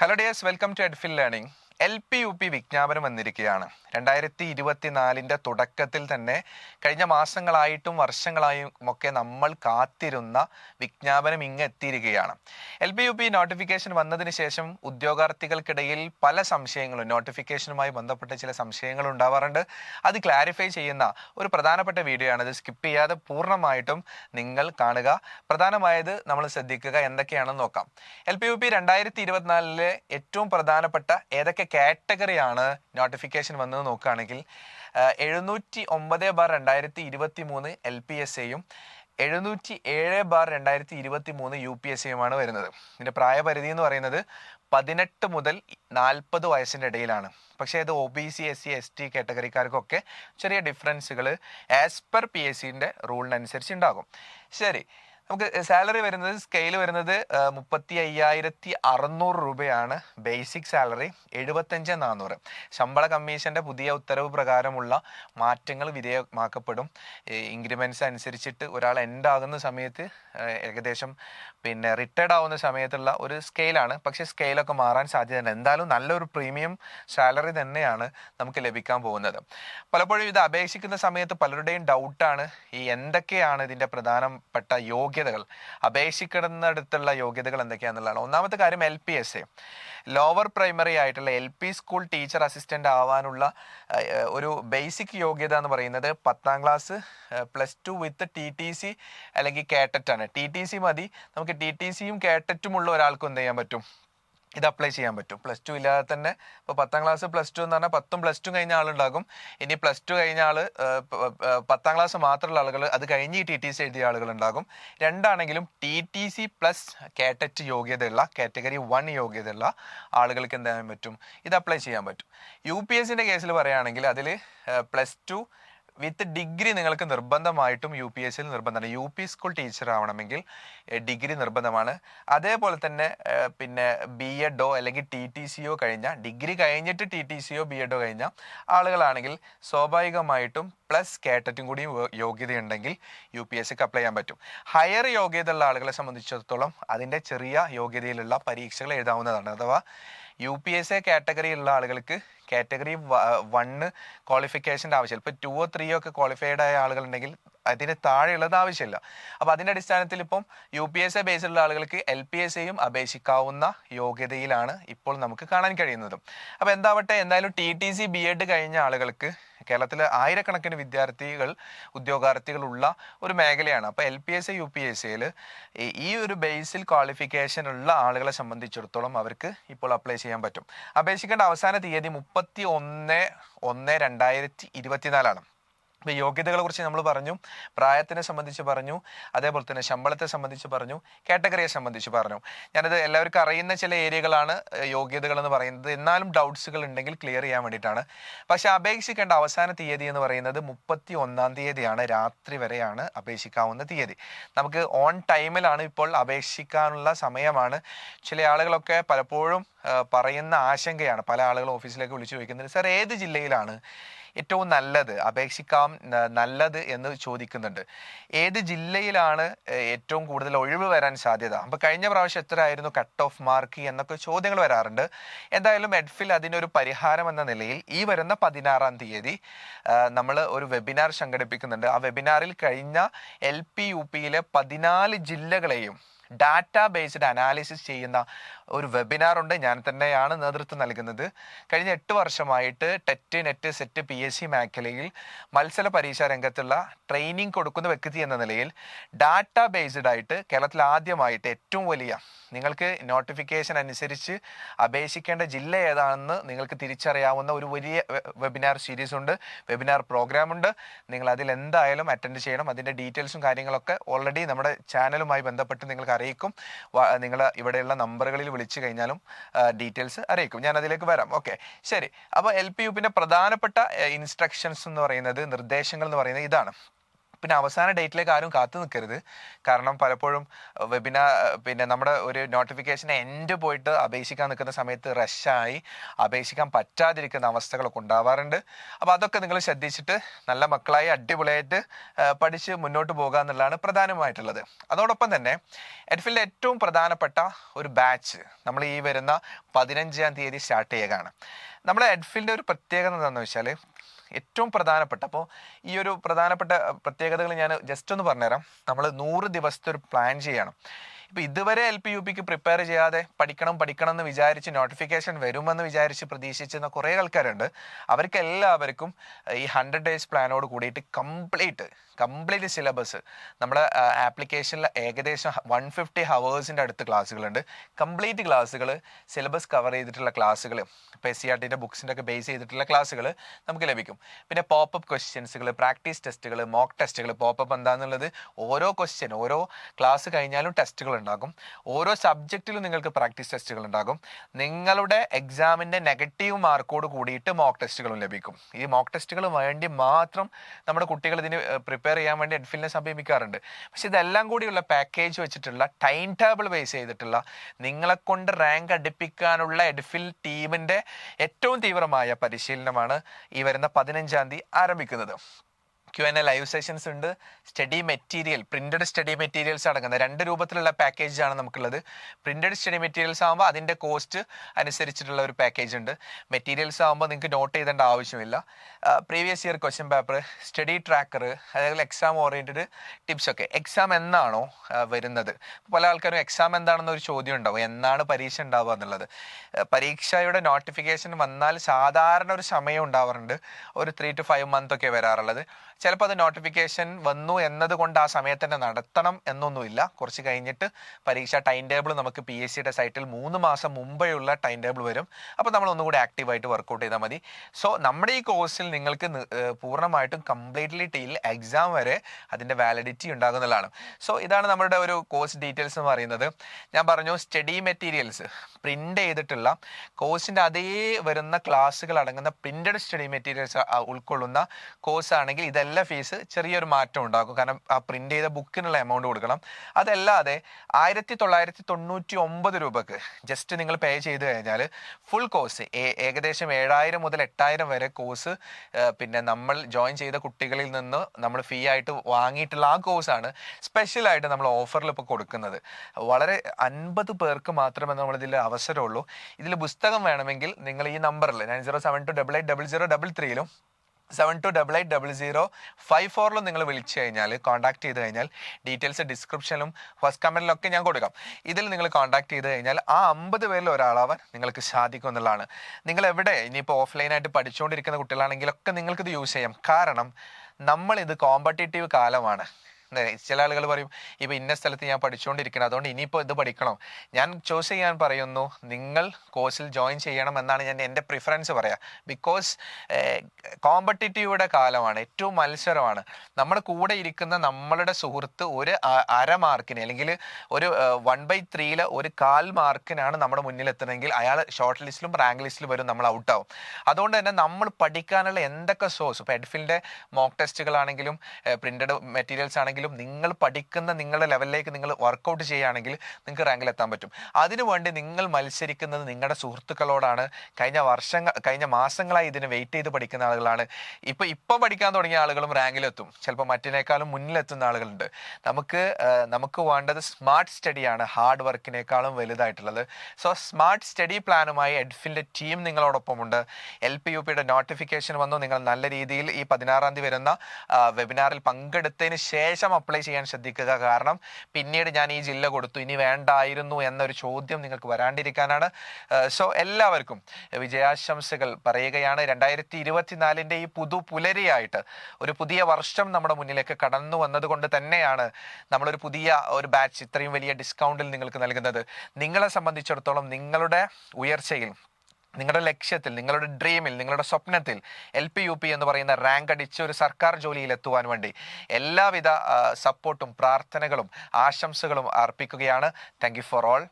Hello dears, welcome to EdFin Learning. L P U P വിജ്ഞാപനം വന്നിരിക്കുകയാണ്. രണ്ടായിരത്തി ഇരുപത്തിനാലിന്റെ തുടക്കത്തിൽ തന്നെ കഴിഞ്ഞ മാസങ്ങളായിട്ടും വർഷങ്ങളായും ഒക്കെ നമ്മൾ കാത്തിരുന്ന വിജ്ഞാപനം ഇങ്ങ് എത്തിയിരിക്കുകയാണ്. L P U P notification വന്നതിന് ശേഷം ഉദ്യോഗാർത്ഥികൾക്കിടയിൽ പല സംശയങ്ങളും നോട്ടിഫിക്കേഷനുമായി ബന്ധപ്പെട്ട ചില സംശയങ്ങൾ ഉണ്ടാവാറുണ്ട്. അത് ക്ലാരിഫൈ ചെയ്യുന്ന ഒരു പ്രധാനപ്പെട്ട വീഡിയോ ആണ്. ഇത് സ്കിപ്പ് ചെയ്യാതെ പൂർണമായിട്ടും നിങ്ങൾ കാണുക. പ്രധാനമായത് നമ്മൾ ശ്രദ്ധിക്കുക. എന്തൊക്കെയാണെന്ന് നോക്കാം. എൽ പി യു പി രണ്ടായിരത്തി ഇരുപത്തിനാലിലെ ഏറ്റവും പ്രധാനപ്പെട്ട ഏതൊക്കെ കാറ്റഗറിയാണ് നോട്ടിഫിക്കേഷൻ വന്നത് നോക്കുകയാണെങ്കിൽ എഴുന്നൂറ്റി ഒമ്പത് ബാർ രണ്ടായിരത്തി ഇരുപത്തി മൂന്ന് എൽ പി എസ് എയും എഴുന്നൂറ്റി ഏഴ് ബാർ രണ്ടായിരത്തി ഇരുപത്തി മൂന്ന് യു പി എസ് സിയുമാണ് വരുന്നത്. ഇതിന്റെ പ്രായപരിധി എന്ന് പറയുന്നത് പതിനെട്ട് മുതൽ നാൽപ്പത് വയസ്സിന്റെ ഇടയിലാണ്. പക്ഷേ ഇത് O B C S C S T കാറ്റഗറിക്കാർക്കൊക്കെ ചെറിയ ഡിഫറൻസുകൾ ആസ് പെർ പി എസ് സിന്റെ റൂളിനനുസരിച്ച് ഉണ്ടാകും. ശരി നമുക്ക് സാലറി വരുന്നത് സ്കെയിൽ വരുന്നത് മുപ്പത്തി അയ്യായിരത്തി അറുന്നൂറ് രൂപയാണ്. ബേസിക് സാലറി എഴുപത്തഞ്ച് നാനൂറ് ശമ്പള കമ്മീഷന്റെ പുതിയ ഉത്തരവ് പ്രകാരമുള്ള മാറ്റങ്ങൾ വിധേയമാക്കപ്പെടും. ഇൻക്രിമെന്റ്സ് അനുസരിച്ചിട്ട് ഒരാൾ എൻഡ് ആകുന്ന സമയത്ത് ഏകദേശം പിന്നെ റിട്ടയർഡ് ആവുന്ന സമയത്തുള്ള ഒരു സ്കെയിലാണ് പക്ഷേ സ്കെയിലൊക്കെ മാറാൻ സാധ്യതയുണ്ട്. എന്തായാലും നല്ലൊരു പ്രീമിയം സാലറി തന്നെയാണ് നമുക്ക് ലഭിക്കാൻ പോകുന്നത്. പലപ്പോഴും ഇത് അപേക്ഷിക്കുന്ന സമയത്ത് പലരുടെയും ഡൗട്ടാണ് ഈ എന്തൊക്കെയാണ് ഇതിന്റെ പ്രധാനപ്പെട്ട യോഗ്യതകൾ അപേക്ഷിക്കുന്നിടത്തുള്ള യോഗ്യതകൾ എന്തൊക്കെയാണെന്നുള്ളതാണ് ഒന്നാമത്തെ കാര്യം L P S A. Lower primary ആയിട്ടുള്ള L P school teacher assistant ആവാനുള്ള ഒരു ബേസിക് യോഗ്യത എന്ന് പറയുന്നത് പത്താം class plus two with T T C അല്ലെങ്കിൽ കേട്ടറ്റാണ് ടി ടി സി മതി. നമുക്ക് ടി ടി സിയും കേട്ടറ്റും ഉള്ള ഒരാൾക്കും എന്ത് ചെയ്യാൻ പറ്റും? ഇത് അപ്ലൈ ചെയ്യാൻ പറ്റും. പ്ലസ് ടു ഇല്ലാതെ തന്നെ ഇപ്പോൾ പത്താം ക്ലാസ് പ്ലസ് ടു എന്ന് പറഞ്ഞാൽ പത്തും പ്ലസ് ടു കഴിഞ്ഞ ആളുണ്ടാകും. ഇനി പ്ലസ് ടു കഴിഞ്ഞ ആൾ പത്താം ക്ലാസ് മാത്രമുള്ള ആളുകൾ അത് കഴിഞ്ഞ് ടി ടി സി എഴുതിയ ആളുകൾ ഉണ്ടാകും രണ്ടാണെങ്കിലും T T C plus KTET യോഗ്യതയുള്ള കാറ്റഗറി വൺ യോഗ്യതയുള്ള ആളുകൾക്ക് എന്ത് പറ്റും? ഇത് അപ്ലൈ ചെയ്യാൻ പറ്റും. യു പി എസിന്റെ കേസിൽ പറയുകയാണെങ്കിൽ അതിൽ പ്ലസ് ടു വിത്ത് ഡിഗ്രി നിങ്ങൾക്ക് നിർബന്ധമായിട്ടും യു പി എസ് സിയിൽ നിർബന്ധമാണ് യു പി സ്കൂൾ ടീച്ചർ ആവണമെങ്കിൽ ഡിഗ്രി നിർബന്ധമാണ്. അതേപോലെ തന്നെ പിന്നെ ബി എഡോ അല്ലെങ്കിൽ ടി ടി സിയോ കഴിഞ്ഞ ഡിഗ്രി കഴിഞ്ഞിട്ട് ടി ടി സിയോ ബി എഡോ കഴിഞ്ഞ ആളുകളാണെങ്കിൽ സ്വാഭാവികമായിട്ടും പ്ലസ് കേട്ടറ്റും കൂടി യോഗ്യതയുണ്ടെങ്കിൽ യു പി എസ് സിക്ക് അപ്ലൈ ചെയ്യാൻ പറ്റും. ഹയർ യോഗ്യതയുള്ള ആളുകളെ സംബന്ധിച്ചിടത്തോളം അതിന്റെ ചെറിയ യോഗ്യതയിലുള്ള പരീക്ഷകൾ എഴുതാവുന്നതാണ്. അഥവാ U P S A category ഉള്ള ആളുകൾക്ക് കാറ്റഗറി വണ്ണ് ക്വാളിഫിക്കേഷന്റെ ആവശ്യമില്ല. ഇപ്പോൾ ടു ഓ ത്രീയോ ഒക്കെ ക്വാളിഫൈഡ് ആയ ആളുകളുണ്ടെങ്കിൽ അതിന് താഴെയുള്ളത് ആവശ്യമില്ല. അപ്പോൾ അതിന്റെ അടിസ്ഥാനത്തിൽ ഇപ്പം യു പി എസ് എ ബേസിലുള്ള ആളുകൾക്ക് എൽ പി എസ് എയും അപേക്ഷിക്കാവുന്ന യോഗ്യതയിലാണ് ഇപ്പോൾ നമുക്ക് കാണാൻ കഴിയുന്നത്. അപ്പോൾ എന്താവട്ടെ എന്തായാലും T T C B Ed കഴിഞ്ഞ ആളുകൾക്ക് കേരളത്തിലെ ആയിരക്കണക്കിന് വിദ്യാർത്ഥികൾ ഉദ്യോഗാർത്ഥികളുള്ള ഒരു മേഖലയാണ്. അപ്പോൾ L P S C U P S സിയിൽ ഈ ഒരു ബേസിൽ ക്വാളിഫിക്കേഷൻ ഉള്ള ആളുകളെ സംബന്ധിച്ചിടത്തോളം അവർക്ക് ഇപ്പോൾ അപ്ലൈ ചെയ്യാൻ പറ്റും. അപേക്ഷിക്കേണ്ട അവസാന തീയതി മുപ്പത്തി ഒന്ന് ഒന്ന് രണ്ടായിരത്തി ഇരുപത്തിനാലാണ്. ഇപ്പോൾ യോഗ്യതകളെ കുറിച്ച് നമ്മൾ പറഞ്ഞു പ്രായത്തിനെ സംബന്ധിച്ച് പറഞ്ഞു അതേപോലെ തന്നെ ശമ്പളത്തെ സംബന്ധിച്ച് പറഞ്ഞു കാറ്റഗറിയെ സംബന്ധിച്ച് പറഞ്ഞു. ഞാനത് എല്ലാവർക്കും അറിയുന്ന ചില ഏരിയകളാണ് യോഗ്യതകൾ എന്ന് പറയുന്നത്. എന്നാലും ഡൗട്ട്സുകൾ ഉണ്ടെങ്കിൽ ക്ലിയർ ചെയ്യാൻ വേണ്ടിയിട്ടാണ്. പക്ഷേ അപേക്ഷിക്കേണ്ട അവസാന തീയതി എന്ന് പറയുന്നത് മുപ്പത്തി ഒന്നാം തീയതിയാണ്. രാത്രി വരെയാണ് അപേക്ഷിക്കാവുന്ന തീയതി. നമുക്ക് ഓൺ ടൈമിലാണ് ഇപ്പോൾ അപേക്ഷിക്കാനുള്ള സമയമാണ്. ചില ആളുകളൊക്കെ പലപ്പോഴും പറയുന്ന ആശങ്കയാണ്. പല ആളുകളും ഓഫീസിലേക്ക് വിളിച്ചു ചോദിക്കുന്നത് സാർ ഏത് ജില്ലയിലാണ്? ഏറ്റവും നല്ലത് അപേക്ഷിക്കാം നല്ലത് എന്ന് ചോദിക്കുന്നുണ്ട്. ഏത് ജില്ലയിലാണ് ഏറ്റവും കൂടുതൽ ഒഴിവ് വരാൻ സാധ്യത? അപ്പോൾ കഴിഞ്ഞ പ്രാവശ്യം എത്ര ആയിരുന്നു കട്ട് ഓഫ് മാർക്ക് എന്നൊക്കെ ചോദ്യങ്ങൾ വരാറുണ്ട്. എന്തായാലും എഡ്ഫിൽ അതിനൊരു പരിഹാരം എന്ന നിലയിൽ ഈ വരുന്ന പതിനാറാം തീയതി നമ്മൾ ഒരു വെബിനാർ സംഘടിപ്പിക്കുന്നുണ്ട്. ആ വെബിനാറിൽ കഴിഞ്ഞ എൽ പി യു പിയിലെ പതിനാല് ജില്ലകളെയും ഡാറ്റാ ബേസ്ഡ് അനാലിസിസ് ചെയ്യുന്ന ഒരു വെബിനാർ ഉണ്ട്. ഞാൻ തന്നെയാണ് നേതൃത്വം നൽകുന്നത്. കഴിഞ്ഞ എട്ട് വർഷമായിട്ട് TET NET SET P S C മേഖലയിൽ മത്സര പരീക്ഷാ രംഗത്തുള്ള ട്രെയിനിങ് കൊടുക്കുന്ന വ്യക്തി എന്ന നിലയിൽ ഡാറ്റ ബേസ്ഡ് ആയിട്ട് കേരളത്തിൽ ആദ്യമായിട്ട് ഏറ്റവും വലിയ നിങ്ങൾക്ക് നോട്ടിഫിക്കേഷൻ അനുസരിച്ച് അപേക്ഷിക്കേണ്ട ജില്ല ഏതാണെന്ന് നിങ്ങൾക്ക് തിരിച്ചറിയാവുന്ന ഒരു വലിയ വെബിനാർ സീരീസ് ഉണ്ട്. വെബിനാർ പ്രോഗ്രാം ഉണ്ട്. നിങ്ങൾ അതിൽ എന്തായാലും അറ്റൻഡ് ചെയ്യണം. അതിന്റെ ഡീറ്റെയിൽസും കാര്യങ്ങളൊക്കെ ഓൾറെഡി നമ്മുടെ ചാനലുമായി ബന്ധപ്പെട്ട് നിങ്ങൾക്ക് അറിയിക്കും. നിങ്ങൾ ഇവിടെയുള്ള നമ്പറുകളിൽ വിളിച്ചു കഴിഞ്ഞാലും ഡീറ്റെയിൽസ് അറിയിക്കും. ഞാൻ അതിലേക്ക് വരാം. ഓക്കെ. ശരി. അപ്പോൾ എൽ പി യുപ്പിന്റെ പ്രധാനപ്പെട്ട ഇൻസ്ട്രക്ഷൻസ് എന്ന് പറയുന്നത് നിർദ്ദേശങ്ങൾ എന്ന് പറയുന്നത് ഇതാണ്. പിന്നെ അവസാന ഡേറ്റിലേക്ക് ആരും കാത്തു നിൽക്കരുത്. കാരണം പലപ്പോഴും വെബിനാർ പിന്നെ നമ്മുടെ ഒരു നോട്ടിഫിക്കേഷൻ എൻഡ് പോയിട്ട് അപേക്ഷിക്കാൻ നിൽക്കുന്ന സമയത്ത് റഷായി അപേക്ഷിക്കാൻ പറ്റാതിരിക്കുന്ന അവസ്ഥകളൊക്കെ ഉണ്ടാവാറുണ്ട്. അപ്പോൾ അതൊക്കെ നിങ്ങൾ ശ്രദ്ധിച്ചിട്ട് നല്ല മക്കളായി അടിപൊളിയായിട്ട് പഠിച്ച് മുന്നോട്ട് പോകുക എന്നുള്ളതാണ് പ്രധാനമായിട്ടുള്ളത്. അതോടൊപ്പം തന്നെ എഡ്ഫിലിന്റെ ഏറ്റവും പ്രധാനപ്പെട്ട ഒരു ബാച്ച് നമ്മൾ ഈ വരുന്ന പതിനഞ്ചാം തീയതി സ്റ്റാർട്ട് ചെയ്യുകയാണ്. നമ്മുടെ എഡ്ഫിലിന്റെ ഒരു പ്രത്യേകത എന്താണെന്ന് വെച്ചാൽ ഏറ്റവും പ്രധാനപ്പെട്ട അപ്പോൾ ഈ ഒരു പ്രധാനപ്പെട്ട പ്രത്യേകതകൾ ഞാൻ ജസ്റ്റ് ഒന്ന് പറഞ്ഞുതരാം. നമ്മൾ നൂറ് ദിവസത്തെ ഒരു പ്ലാൻ ചെയ്യണം. ഇപ്പൊ ഇതുവരെ എൽ പി യു പിക്ക് പ്രിപ്പയർ ചെയ്യാതെ പഠിക്കണം പഠിക്കണം എന്ന് വിചാരിച്ച് നോട്ടിഫിക്കേഷൻ വരുമെന്ന് വിചാരിച്ച് പ്രതീക്ഷിച്ചിരുന്ന കുറേ ആൾക്കാരുണ്ട്. അവർക്ക് എല്ലാവർക്കും ഈ ഹൺഡ്രഡ് ഡേയ്സ് പ്ലാനോട് കൂടിയിട്ട് കംപ്ലീറ്റ് കംപ്ലീറ്റ് സിലബസ് നമ്മുടെ ആപ്ലിക്കേഷനിൽ ഏകദേശം വൺ ഫിഫ്റ്റി ഹവേഴ്സിന്റെ അടുത്ത് ക്ലാസ്സുകളുണ്ട്. കംപ്ലീറ്റ് ക്ലാസ്സുകൾ സിലബസ് കവർ ചെയ്തിട്ടുള്ള ക്ലാസ്സുകൾ ഇപ്പോൾ എസ് സി ആർ ടിന്റെ ബുക്സിന്റെ ഒക്കെ ബേസ് ചെയ്തിട്ടുള്ള ക്ലാസ്സുകൾ നമുക്ക് ലഭിക്കും. പിന്നെ പോപ്പപ്പ് ക്വസ്റ്റ്യൻസുകൾ പ്രാക്ടീസ് ടെസ്റ്റുകൾ മോക്ക് ടെസ്റ്റുകൾ പോപ്പപ്പ് എന്താണെന്നുള്ളത് ഓരോ ക്വസ്റ്റ്യൻ ഓരോ ക്ലാസ് കഴിഞ്ഞാലും ടെസ്റ്റുകൾ ഉണ്ടാകും. ഓരോ സബ്ജക്റ്റിലും നിങ്ങൾക്ക് പ്രാക്ടീസ് ടെസ്റ്റുകൾ ഉണ്ടാകും. നിങ്ങളുടെ എക്സാമിന്റെ നെഗറ്റീവ് മാർക്കോട് കൂടിയിട്ട് മോക്ക് ടെസ്റ്റുകളും ലഭിക്കും. ഈ മോക്ക് ടെസ്റ്റുകൾ വേണ്ടി മാത്രം നമ്മുടെ കുട്ടികൾ ഇതിന് പ്രിപ്പയർ ചെയ്യാൻ വേണ്ടി എഡ്ഫിൽനെ സമീപിക്കാറുണ്ട്. പക്ഷെ ഇതെല്ലാം കൂടിയുള്ള പാക്കേജ് വെച്ചിട്ടുള്ള ടൈം ടേബിൾ ബേസ് ചെയ്തിട്ടുള്ള നിങ്ങളെ കൊണ്ട് റാങ്ക് അടുപ്പിക്കാനുള്ള എഡ്ഫിൽ ടീമിന്റെ ഏറ്റവും തീവ്രമായ പരിശീലനമാണ് ഈ വരുന്ന പതിനഞ്ചാം തീയതി ആരംഭിക്കുന്നത്. Q N A live sessions ഉണ്ട്. Study material printed study materials അടങ്ങുന്ന രണ്ട് രൂപത്തിലുള്ള പാക്കേജ് ആണ് നമുക്കുള്ളത്. പ്രിന്റഡ് സ്റ്റഡി മെറ്റീരിയൽസ് ആകുമ്പോൾ അതിന്റെ കോസ്റ്റ് അനുസരിച്ചിട്ടുള്ള ഒരു പാക്കേജ് ഉണ്ട്. മെറ്റീരിയൽസ് ആകുമ്പോൾ നിങ്ങൾക്ക് നോട്ട് ചെയ്തേണ്ട ആവശ്യമില്ല. Previous year question paper study tracker അതായത് എക്സാം ഓറിയന്റഡ് ടിപ്സ് ഒക്കെ. എക്സാം എന്നാണോ വരുന്നത്? പല ആൾക്കാരും എക്സാം എന്താണെന്ന് ഒരു ചോദ്യം ഉണ്ടാവും. എന്നാണ് പരീക്ഷ ഉണ്ടാവുക എന്നുള്ളത്. പരീക്ഷയുടെ നോട്ടിഫിക്കേഷൻ വന്നാൽ സാധാരണ ഒരു സമയം ഉണ്ടാവാറുണ്ട്. ഒരു ത്രീ ടു ഫൈവ് മന്ത് ഒക്കെ വരാറുള്ളത്. ചിലപ്പോൾ അത് നോട്ടിഫിക്കേഷൻ വന്നു എന്നതുകൊണ്ട് ആ സമയത്ത് തന്നെ നടത്തണം എന്നൊന്നുമില്ല. കുറച്ച് കഴിഞ്ഞിട്ട് പരീക്ഷ ടൈം ടേബിൾ നമുക്ക് പി എസ് സിയുടെ സൈറ്റിൽ മൂന്ന് മാസം മുമ്പെയുള്ള ടൈം ടേബിൾ വരും. അപ്പോൾ നമ്മൾ ഒന്നുകൂടി ആക്റ്റീവായിട്ട് വർക്കൗട്ട് ചെയ്താൽ മതി. സോ നമ്മുടെ ഈ കോഴ്സിൽ നിങ്ങൾക്ക് പൂർണമായിട്ടും കംപ്ലീറ്റ്ലി ടീൽ എക്സാം വരെ അതിന്റെ വാലിഡിറ്റി ഉണ്ടാകുന്നതാണ്. സോ ഇതാണ് നമ്മുടെ ഒരു കോഴ്സ് ഡീറ്റെയിൽസ് എന്ന് പറയുന്നത്. ഞാൻ പറഞ്ഞു സ്റ്റഡി മെറ്റീരിയൽസ് പ്രിന്റ് ചെയ്തിട്ടുള്ള കോഴ്സിന്റെ അതേ വരുന്ന ക്ലാസ്സുകൾ അടങ്ങുന്ന പ്രിന്റഡ് സ്റ്റഡി മെറ്റീരിയൽസ് ഉൾക്കൊള്ളുന്ന കോഴ്സാണെങ്കിൽ ഇതെല്ലാം ഫീസ് ചെറിയൊരു മാറ്റം ഉണ്ടാക്കും. കാരണം ആ പ്രിന്റ് ചെയ്ത ബുക്കിനുള്ള എമൗണ്ട് കൊടുക്കണം. അതല്ലാതെ ആയിരത്തി തൊള്ളായിരത്തി തൊണ്ണൂറ്റി ഒമ്പത് രൂപക്ക് ജസ്റ്റ് നിങ്ങൾ പേ ചെയ്ത് കഴിഞ്ഞാൽ ഫുൾ കോഴ്സ് ഏകദേശം ഏഴായിരം മുതൽ എട്ടായിരം വരെ കോഴ്സ് പിന്നെ നമ്മൾ ജോയിൻ ചെയ്ത കുട്ടികളിൽ നിന്ന് നമ്മൾ ഫീ ആയിട്ട് വാങ്ങിയിട്ടുള്ള ആ കോഴ്സാണ് സ്പെഷ്യലായിട്ട് നമ്മൾ ഓഫറിൽ ഇപ്പോൾ കൊടുക്കുന്നത്. വളരെ അൻപത് പേർക്ക് മാത്രമേ നമ്മളിതിൽ അവസരമുള്ളൂ. ഇതിൽ പുസ്തകം വേണമെങ്കിൽ നിങ്ങൾ ഈ നമ്പറിൽ nine zero seven two double eight double zero double ത്രീയിലും seven two double eight double zero five ഫോറിലും നിങ്ങൾ വിളിച്ചു കഴിഞ്ഞാൽ കോൺടാക്ട് ചെയ്ത് കഴിഞ്ഞാൽ ഡീറ്റെയിൽസ് ഡിസ്ക്രിപ്ഷനിലും ഫസ്റ്റ് കമന്റിലൊക്കെ ഞാൻ കൊടുക്കാം. ഇതിൽ നിങ്ങൾ കോൺടാക്ട് ചെയ്ത് കഴിഞ്ഞാൽ ആ അമ്പത് പേരിൽ ഒരാളാവാൻ നിങ്ങൾക്ക് സാധിക്കും എന്നുള്ളതാണ്. നിങ്ങൾ എവിടെ ഇനിയിപ്പോൾ ഓഫ്ലൈനായിട്ട് പഠിച്ചുകൊണ്ടിരിക്കുന്ന കുട്ടികളാണെങ്കിലൊക്കെ നിങ്ങൾക്കിത് യൂസ് ചെയ്യാം. കാരണം നമ്മളിത് കോമ്പറ്റേറ്റീവ് കാലമാണ്. ചില ആളുകൾ പറയും ഇപ്പൊ ഇന്ന സ്ഥലത്ത് ഞാൻ പഠിച്ചുകൊണ്ടിരിക്കണം അതുകൊണ്ട് ഇനിയിപ്പോൾ ഇത് പഠിക്കണം. ഞാൻ ചൂസ് ചെയ്യാൻ പറയുന്നു നിങ്ങൾ കോഴ്സിൽ ജോയിൻ ചെയ്യണം എന്നാണ് ഞാൻ എന്റെ പ്രിഫറൻസ് പറയാം. ബിക്കോസ് കോമ്പറ്റേറ്റീവുടെ കാലമാണ് ഏറ്റവും മത്സരമാണ്. നമ്മൾ കൂടെ ഇരിക്കുന്ന നമ്മളുടെ സുഹൃത്ത് ഒരു അര മാർക്കിന് അല്ലെങ്കിൽ ഒരു വൺ ബൈ ത്രീയിലെ ഒരു കാൽ മാർക്കിനാണ് നമ്മുടെ മുന്നിൽ എത്തണമെങ്കിൽ അയാൾ ഷോർട്ട് ലിസ്റ്റിലും റാങ്ക് ലിസ്റ്റിലും വരും നമ്മൾ ഔട്ടാവും അതുകൊണ്ട് തന്നെ നമ്മൾ പഠിക്കാനുള്ള എന്തൊക്കെ സോഴ്സ് ഇപ്പോൾ എഡ്ഫിലിന്റെ മോക്ക് ടെസ്റ്റുകളാണെങ്കിലും പ്രിന്റഡ് മെറ്റീരിയൽസ് ആണെങ്കിലും നിങ്ങൾ പഠിക്കുന്ന നിങ്ങളുടെ ലെവലിലേക്ക് നിങ്ങൾ വർക്കൗട്ട് ചെയ്യുകയാണെങ്കിൽ നിങ്ങൾക്ക് റാങ്കിൽ എത്താൻ പറ്റും. അതിനുവേണ്ടി നിങ്ങൾ മത്സരിക്കുന്നത് നിങ്ങളുടെ സുഹൃത്തുക്കളോടാണ്. കഴിഞ്ഞ വർഷങ്ങൾ കഴിഞ്ഞ മാസങ്ങളായി ഇതിന് വെയിറ്റ് ചെയ്ത് പഠിക്കുന്ന ആളുകളാണ്. ഇപ്പൊ ഇപ്പൊ പഠിക്കാൻ തുടങ്ങിയ ആളുകളും റാങ്കിലെത്തും ചിലപ്പോൾ മറ്റിനേക്കാളും മുന്നിലെത്തുന്ന ആളുകളുണ്ട്. നമുക്ക് നമുക്ക് വേണ്ടത് സ്മാർട്ട് സ്റ്റഡിയാണ് ഹാർഡ് വർക്കിനേക്കാളും വലുതായിട്ടുള്ളത്. സോ സ്മാർട്ട് സ്റ്റഡി പ്ലാനുമായി എഡ്ഫിന്റെ ടീം നിങ്ങളോടൊപ്പമുണ്ട്. എൽ പി യു പിയുടെ നോട്ടിഫിക്കേഷൻ വന്നു. നിങ്ങൾ നല്ല രീതിയിൽ ഈ പതിനാറാം തീയതി വരുന്ന വെബിനാറിൽ പങ്കെടുത്തതിന് ശേഷം അപ്ലൈ ചെയ്യാൻ ശ്രദ്ധിക്കുക. കാരണം പിന്നീട് ഞാൻ ഈ ജില്ല കൊടുത്തു. ഇനി വേണ്ടായിരുന്നു എന്നൊരു ചോദ്യം നിങ്ങൾക്ക് വരാണ്ടിരിക്കാനാണ്. സോ എല്ലാവർക്കും വിജയാശംസകൾ പറയുകയാണ്. രണ്ടായിരത്തി ഇരുപത്തിനാലിന്റെ ഈ പുതു പുലരിയായിട്ട് ഒരു പുതിയ വർഷം നമ്മുടെ മുന്നിലേക്ക് കടന്നു വന്നതുകൊണ്ട് തന്നെയാണ് നമ്മളൊരു പുതിയ ഒരു ബാച്ച് ഇത്രയും വലിയ ഡിസ്കൗണ്ടിൽ നിങ്ങൾക്ക് നൽകുന്നത്. നിങ്ങളെ സംബന്ധിച്ചിടത്തോളം നിങ്ങളുടെ ഉയർച്ചയിൽ നിങ്ങളുടെ ലക്ഷ്യത്തിൽ നിങ്ങളുടെ ഡ്രീമിൽ നിങ്ങളുടെ സ്വപ്നത്തിൽ എൽ പി യു പി എന്ന് പറയുന്ന റാങ്ക് അടിച്ച് ഒരു സർക്കാർ ജോലിയിൽ എത്തുവാൻ വേണ്ടി എല്ലാവിധ സപ്പോർട്ടും പ്രാർത്ഥനകളും ആശംസകളും അർപ്പിക്കുകയാണ്. Thank for all